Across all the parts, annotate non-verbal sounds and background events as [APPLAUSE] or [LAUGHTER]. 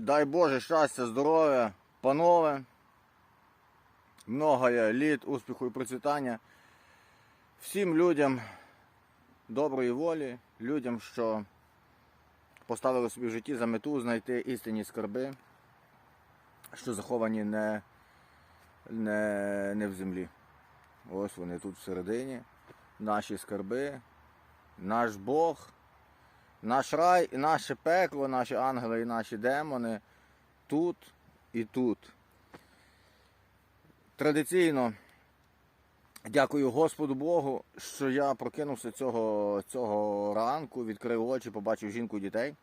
Дай Боже щастя, здоров'я, панове. Много літ, успіху і процвітання. Всім людям доброї волі, людям, що поставили собі в житті за мету знайти істинні скарби, що заховані не, не, не в землі. Ось вони тут всередині. Наші скарби, наш Бог, наш рай і наше пекло, наші ангели і наші демони тут і тут. Традиційно дякую Господу Богу, що я прокинувся цього, цього ранку, відкрив очі, побачив жінку і дітей.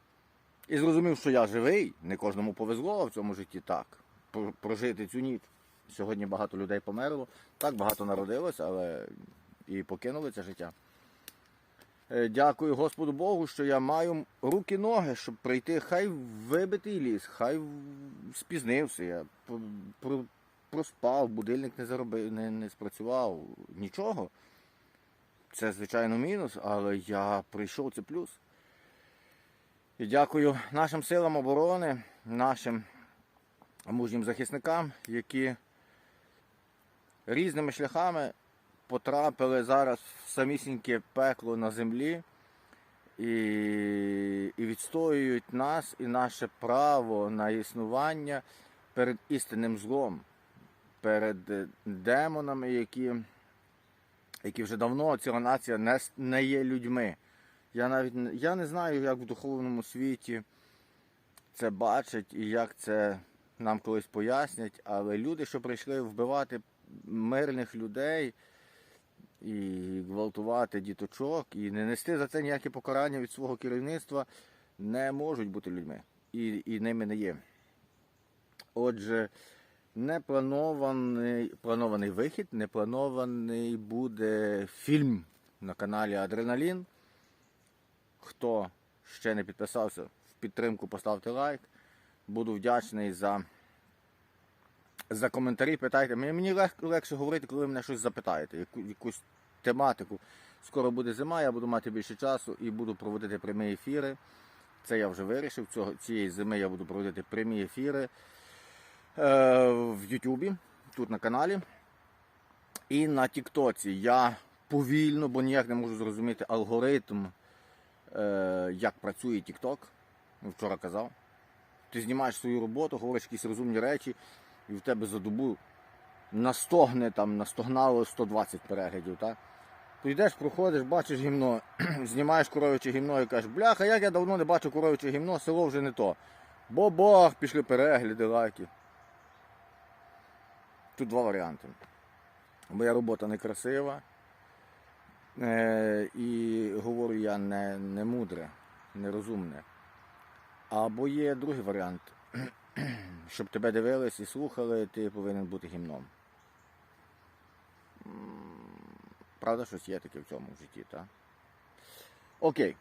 І зрозумів, що я живий, не кожному повезло в цьому житті так. Прожити цю ніч. Сьогодні багато людей померло, так багато народилось, але і покинули це життя. Е, Дякую Господу Богу, що я маю руки, ноги, щоб прийти. Хай вибитий ліс, хай спізнився. Я проспав, будильник не заробив, не, не спрацював. Нічого. Це, звичайно, мінус, але я прийшов, це плюс. І дякую нашим силам оборони, нашим мужнім захисникам, які різними шляхами потрапили зараз в самісіньке пекло на землі і, і відстоюють нас і наше право на існування перед істинним злом, перед е, демонами, які, які вже давно ціла нація не, не є людьми. Я навіть я не знаю, як в духовному світі це бачать і як це нам колись пояснять, але люди, що прийшли вбивати мирних людей і гвалтувати діточок, і не нести за це ніяке покарання від свого керівництва, не можуть бути людьми. І, і ними не є. Отже, непланований планований вихід, непланований буде фільм на каналі Адреналін. Хто ще не підписався, в підтримку поставте лайк. Буду вдячний за, за коментарі. Питайте. Мені, мені лег, легше говорити, коли ви мене щось запитаєте, яку, якусь тематику. Скоро буде зима, я буду мати більше часу і буду проводити прямі ефіри. Це я вже вирішив. Цього, цієї зими я буду проводити прямі ефіри е, в Ютубі, тут на каналі. І на Тіктоці. Я повільно, бо ніяк не можу зрозуміти алгоритм, е, як працює TikTok. Вчора казав. Ти знімаєш свою роботу, говориш якісь розумні речі, і в тебе за добу настогне там, настогнало 120 переглядів. Так? Йдеш, проходиш, бачиш гімно, [CLEARS THROAT] знімаєш коров'яче гімно і кажеш, бляха, як я давно не бачу коров'яче гімно, село вже не то. Бо-бах, пішли перегляди, лайки. Тут два варіанти. Моя робота некрасива. Е, і говорю я не, не мудре, нерозумне. Або є другий варіант. [CLEARS THROAT] Щоб тебе дивились і слухали, ти повинен бути гімном. Правда, щось є таке в цьому в житті, так? Окей.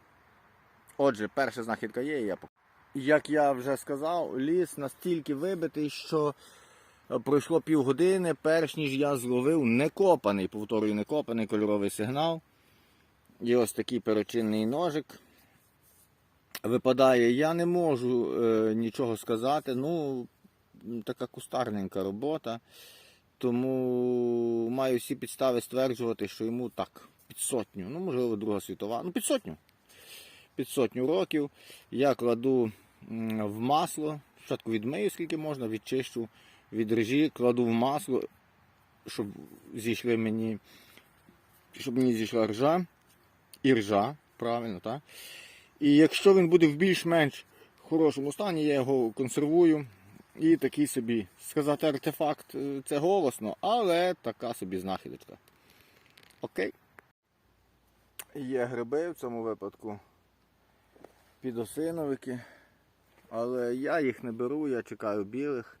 Отже, перша знахідка є, і я пок- Як я вже сказав, ліс настільки вибитий, що е, пройшло півгодини, перш ніж я зловив некопаний, повторюю, некопаний кольоровий сигнал. І ось такий перочинний ножик випадає. Я не можу е, нічого сказати. Ну, така кустарненька робота. Тому маю всі підстави стверджувати, що йому так, під сотню, ну, можливо, Друга світова, ну, під сотню. Під сотню років я кладу в масло, спочатку відмию, скільки можна, відчищу від режі, кладу в масло, щоб зійшли мені, щоб мені зійшла ржа і ржа, правильно, так? І якщо він буде в більш-менш хорошому стані, я його консервую. І такий собі, сказати, артефакт е, це голосно, але така собі знахідочка. Окей. Є гриби в цьому випадку. Підосиновики. Але я їх не беру, я чекаю білих,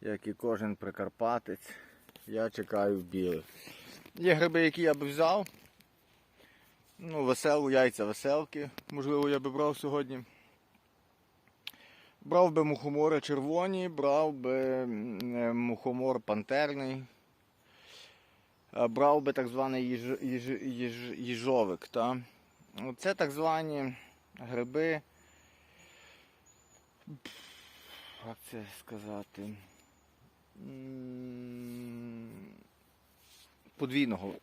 як і кожен прикарпатець. Я чекаю білих. Є гриби, які я би взяв. Ну, веселу, яйця веселки, можливо, я би брав сьогодні. Брав би мухомори червоні, брав би е, мухомор пантерний. Е, Брав би так званий їж, їж, їж, їжовик. Та? Це так звані гриби як це сказати, подвійного,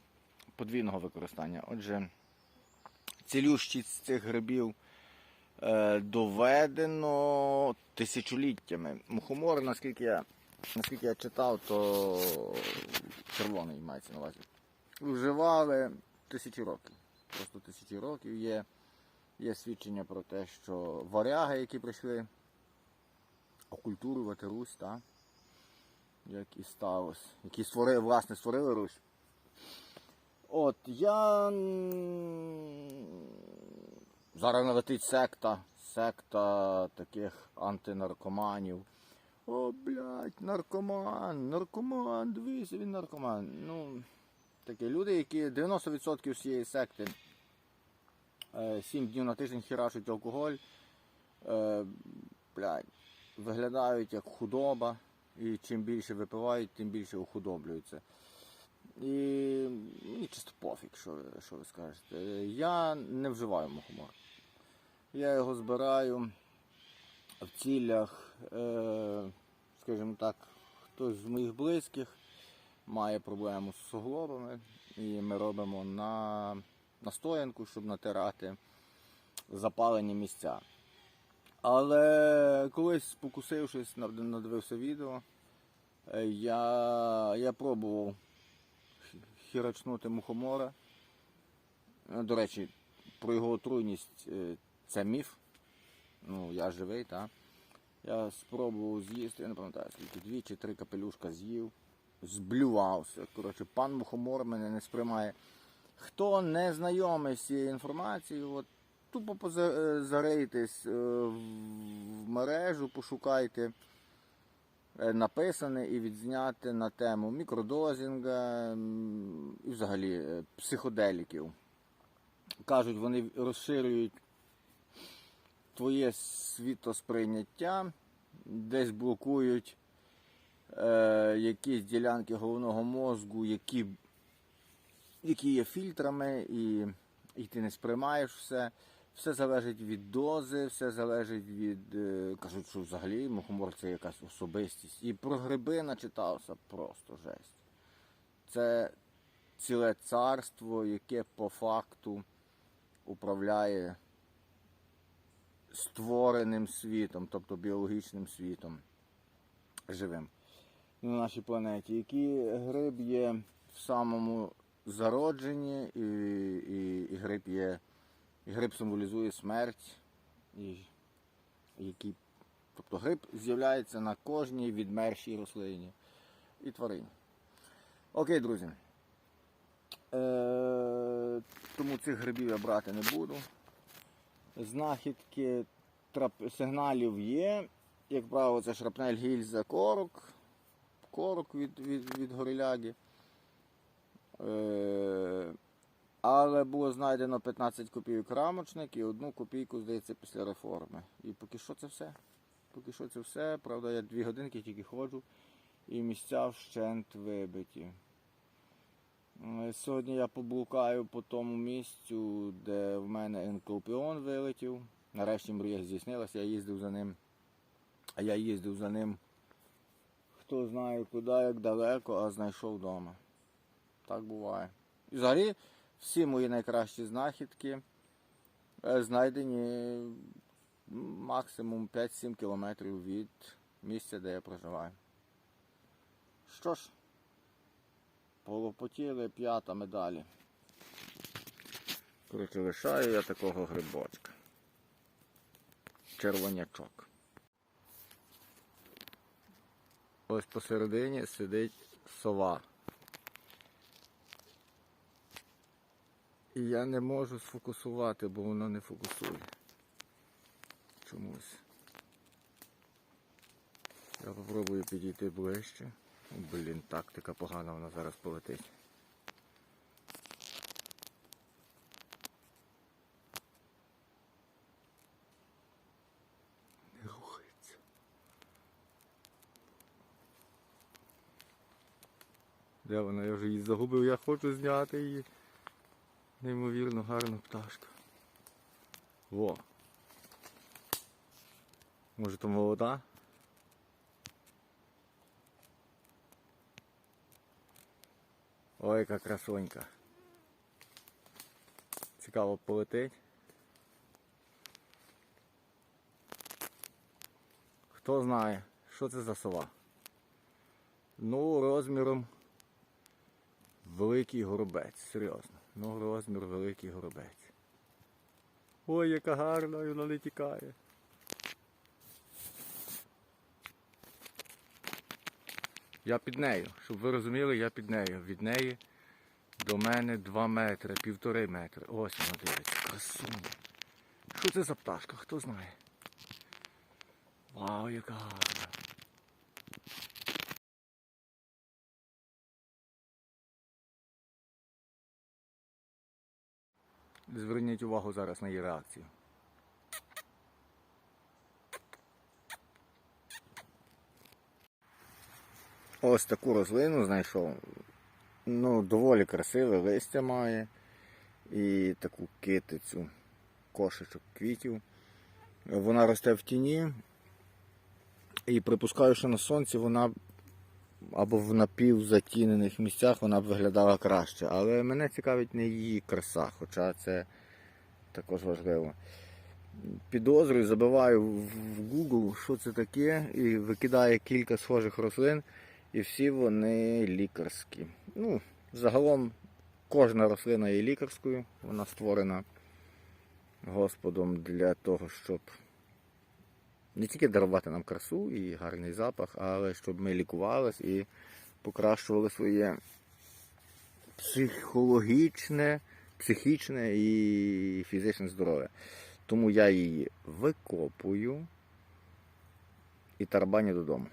подвійного використання. Отже, цілющість цих грибів е, доведено тисячоліттями. Мухомор, наскільки я, наскільки я читав, то червоний мається на увазі. Вживали тисячі років. Просто тисячі років є, є свідчення про те, що варяги, які прийшли окультурувати Русь, та, як і сталося, які створили, власне, створили Русь. От, я зараз налетить секта, секта таких антинаркоманів. О, блядь, наркоман, наркоман, дивися, він наркоман. Ну, такі люди, які 90% всієї секти 7 днів на тиждень хірашуть алкоголь, е, блядь, виглядають як худоба, і чим більше випивають, тим більше ухудоблюються. І мені чисто пофіг, що, ви- що ви скажете. Я не вживаю мухомор. Я його збираю в цілях, е, скажімо так, хтось з моїх близьких має проблему з суглобами, і ми робимо на настоянку, щоб натирати запалені місця. Але колись спокусившись, надивився відео, е, я, я пробував хі- хірачнути мухомора. Е, До речі, про його отруйність е, це міф. Ну, я живий, так. Я спробував з'їсти, я не пам'ятаю, скільки дві чи три капелюшка з'їв, зблювався. Коротше, пан мухомор мене не сприймає. Хто не знайомий з цією інформацією, от, тупо поза- е, в мережу, пошукайте написане і відзняти на тему мікродозінга і взагалі е, психоделіків. Кажуть, вони розширюють твоє світосприйняття, десь блокують е, якісь ділянки головного мозку, які, які є фільтрами, і, і ти не сприймаєш все. Все залежить від дози, все залежить від. е, кажуть, що взагалі мухомор це якась особистість. І про гриби начитався просто жесть. Це ціле царство, яке по факту управляє створеним світом, тобто біологічним світом живим на нашій планеті. Який гриб є в самому зародженні, і, і, і гриб є. Гриб символізує смерть, і, який, тобто гриб з'являється на кожній відмершій рослині і тварині. Окей, друзі. Е, тому цих грибів я брати не буду. Знахідки трап... сигналів є. Як правило, це шрапнель гільза корок, корок від, від, від гoriляги. Е, але було знайдено 15 копійок рамочник і одну копійку, здається, після реформи. І поки що це все. Поки що це все. Правда, я дві годинки тільки ходжу і місця вщент вибиті. Е, Сьогодні я поблукаю по тому місцю, де в мене енколпіон вилетів. Нарешті мрія здійснилася, я їздив за ним. А я їздив за ним. Хто знає куди, як далеко, а знайшов вдома. Так буває. І взагалі всі мої найкращі знахідки е, знайдені максимум 5-7 кілометрів від місця, де я проживаю. Що ж, полопотіли п'ята медалі. Коротше, лишаю я такого грибочка. Червонячок. Ось посередині сидить сова. І я не можу сфокусувати, бо воно не фокусує. Чомусь. Я попробую підійти ближче. Блін, тактика погана, вона зараз полетить. Не рухається. Де вона? Я вже її загубив, я хочу зняти її. Неймовірно гарна пташка. Во! Може там молода? Ой, яка красонька. Цікаво полетить. Хто знає, що це за сова? Ну, розміром великий горобець, серйозно. Ну, розмір великий горобець. Ой, яка гарна, і вона не тікає. Я під нею, щоб ви розуміли, я під нею. Від неї до мене 2 метри, півтори метри. Ось вона дивиться. Красуня. Що це за пташка? Хто знає? Вау, яка гарна. Зверніть увагу зараз на її реакцію. Ось таку рослину знайшов. Ну, доволі красиве листя має. І таку китицю, кошечок квітів. Вона росте в тіні. І припускаю, що на сонці вона або в напівзатінених місцях вона б виглядала краще. Але мене цікавить не її краса, хоча це також важливо. Підозрюю, забиваю в Google, що це таке, і викидає кілька схожих рослин, і всі вони лікарські. Ну, загалом кожна рослина є лікарською, вона створена Господом для того, щоб не тільки дарувати нам красу і гарний запах, але щоб ми лікувались і покращували своє психологічне, психічне і фізичне здоров'я. Тому я її викопую і тарабаню додому.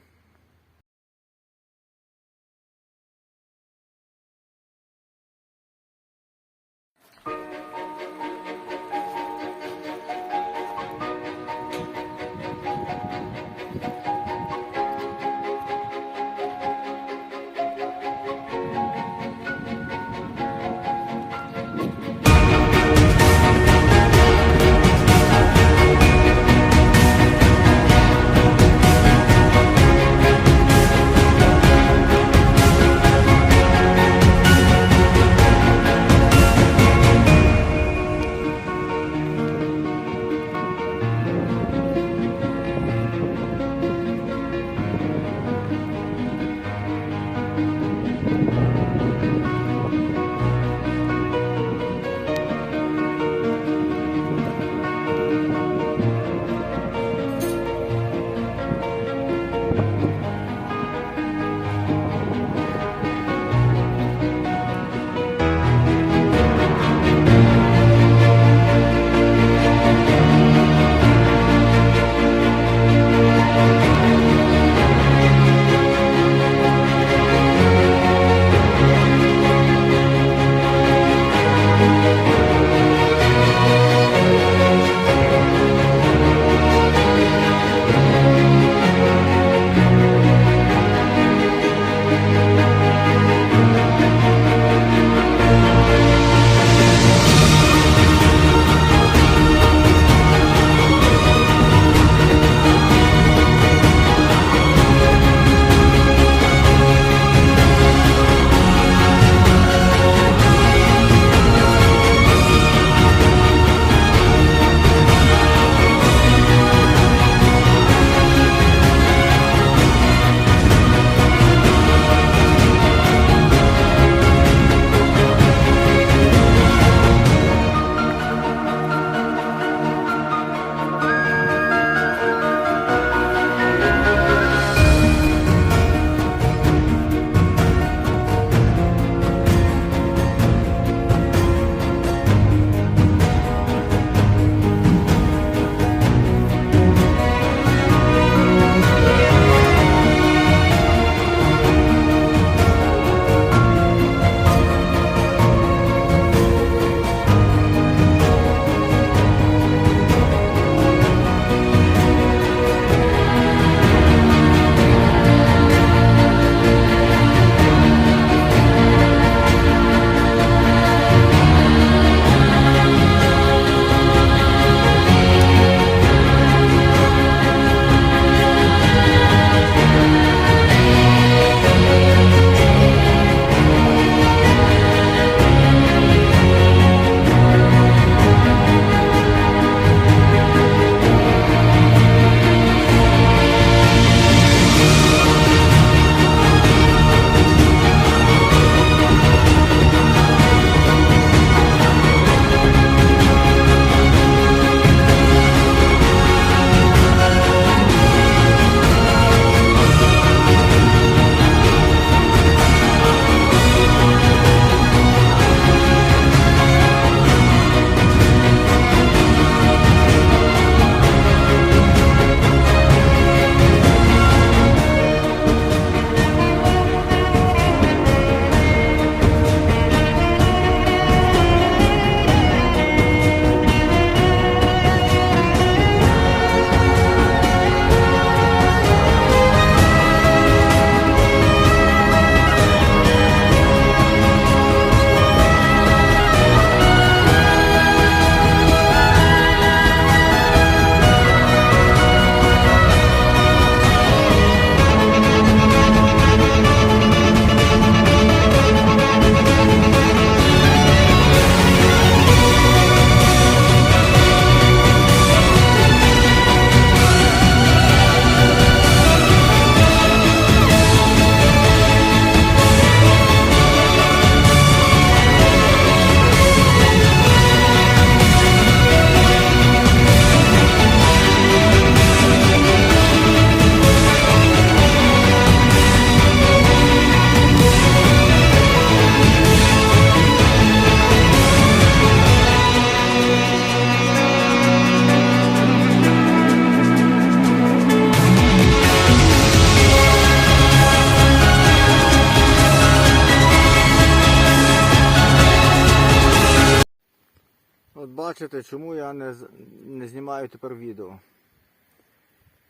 Знімаю тепер відео.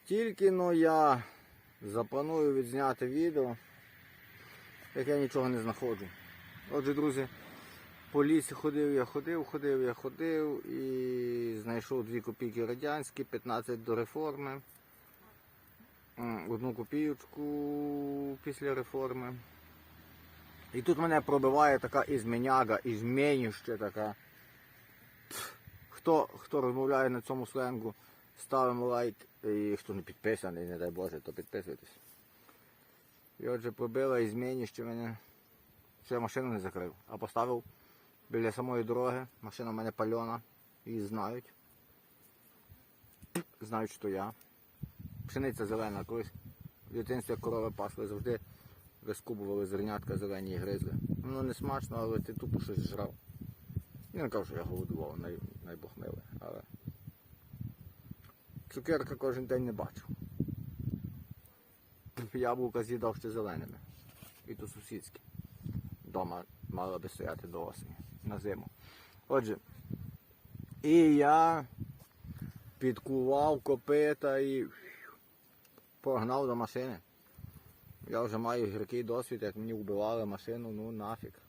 Тільки но я запланую відзняти відео, як я нічого не знаходжу. Отже, друзі, по лісі ходив, я ходив, ходив, я ходив і знайшов 2 копійки радянські, 15 до реформи. Одну копійочку після реформи. І тут мене пробиває така ізменяга, ізменюще така. Пф, Хто, хто розмовляє на цьому сленгу, ставимо лайк. І хто не підписаний, не дай Боже, то підписуйтесь. І отже пробила ізменюще мене. Що я машину не закрив, а поставив біля самої дороги. Машина в мене пальона. Її знають. Знають, що я. Пшениця зелена, колись в дитинстві корови пасли, завжди вискубували зернятка зелені і гризли. Воно не смачно, але ти тупо щось жрав. Я не кажу, що я голодував, най, най але цукерка кожен день не бачив. [LAUGHS] Яблука з'їдав ще зеленими. І то сусідські. Дома мала би стояти до осені на зиму. Отже, і я підкував копита і погнав до машини. Я вже маю гіркий досвід, як мені вбивали машину, ну нафіг.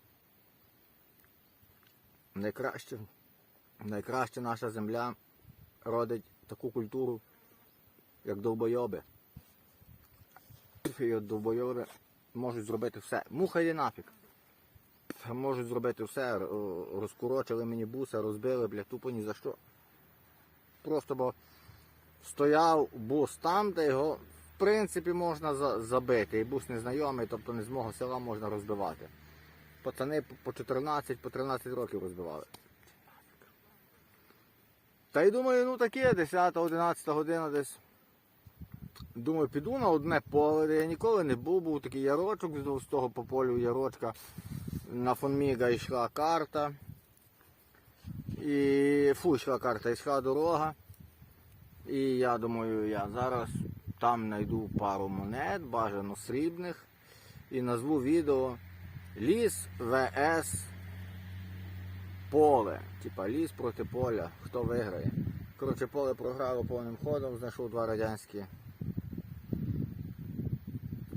Найкраще, найкраще наша земля родить таку культуру, як довбойоби. І от довбойоби можуть зробити все. Муха йде нафіг. Можуть зробити все, розкурочили мені буса, розбили, бля, тупо ні за що. Просто бо стояв бус там, де його в принципі можна забити. І бус незнайомий, тобто не з села можна розбивати. Пацани по- по 14, по 13 років розбивали. Та й думаю, ну таке, 10-11 година десь. Думаю, піду на одне поле, де я ніколи не був, був такий ярочок з того по полю ярочка. На фонміга йшла карта. І фу, йшла карта, йшла дорога. І я думаю, я зараз там знайду пару монет, бажано срібних, і назву відео Ліс ВС Поле. Типа ліс проти поля. Хто виграє? Коротше, поле програло повним ходом, знайшов два радянські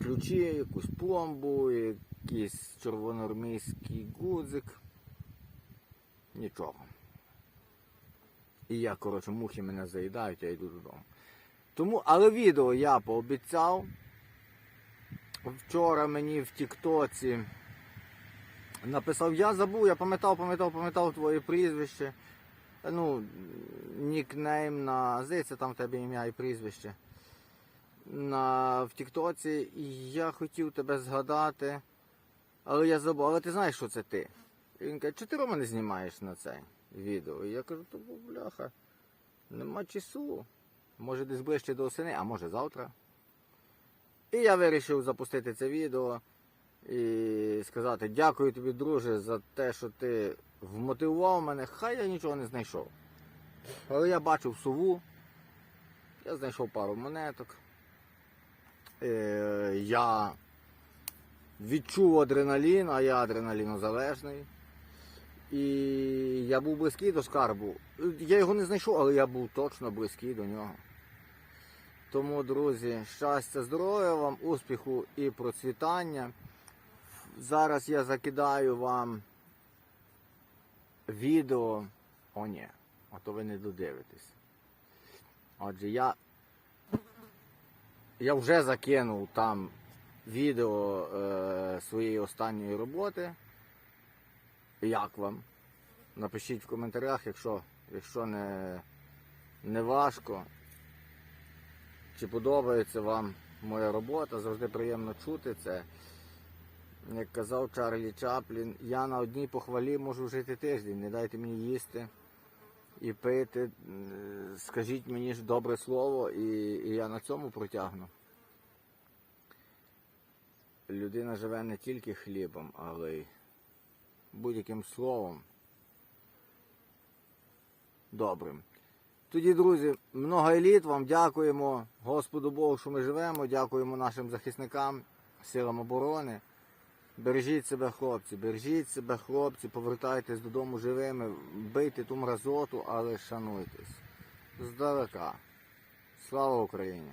ключі, якусь пломбу, якийсь червоноармійський гудзик. Нічого. І я, коротше, мухи мене заїдають, я йду додому. Тому, але відео я пообіцяв. Вчора мені в Тіктоці написав, я забув, я пам'ятав, пам'ятав, пам'ятав твоє прізвище. Ну, нікнейм на. Здається, там в тебе ім'я і прізвище. На, в Тіктоці. І я хотів тебе згадати. Але я забув, але ти знаєш, що це ти. І він каже, чи ти Рома не знімаєш на це відео? І я кажу, то бляха, нема часу. Може десь ближче до осени, а може завтра. І я вирішив запустити це відео і сказати дякую тобі, друже, за те, що ти вмотивував мене. Хай я нічого не знайшов. Але я бачив сову, я знайшов пару монеток. Е, я відчув адреналін, а я адреналінозалежний. І я був близький до скарбу. Я його не знайшов, але я був точно близький до нього. Тому, друзі, щастя, здоров'я вам, успіху і процвітання. Зараз я закидаю вам відео. О, ні, а то ви не додивитесь. Отже, я, я вже закинув там відео е, своєї останньої роботи. Як вам? Напишіть в коментарях, якщо, якщо не, не важко. Чи подобається вам моя робота, завжди приємно чути це. Як казав Чарлі Чаплін, я на одній похвалі можу жити тиждень, не дайте мені їсти і пити. Скажіть мені ж добре слово, і, і я на цьому протягну. Людина живе не тільки хлібом, але й будь-яким словом. Добрим. Тоді, друзі, много еліт вам дякуємо Господу Богу, що ми живемо, дякуємо нашим захисникам, силам оборони. Бережіть себе, хлопці, бережіть себе, хлопці, повертайтесь додому живими, бийте ту мразоту, але шануйтесь. Здалека. Слава Україні!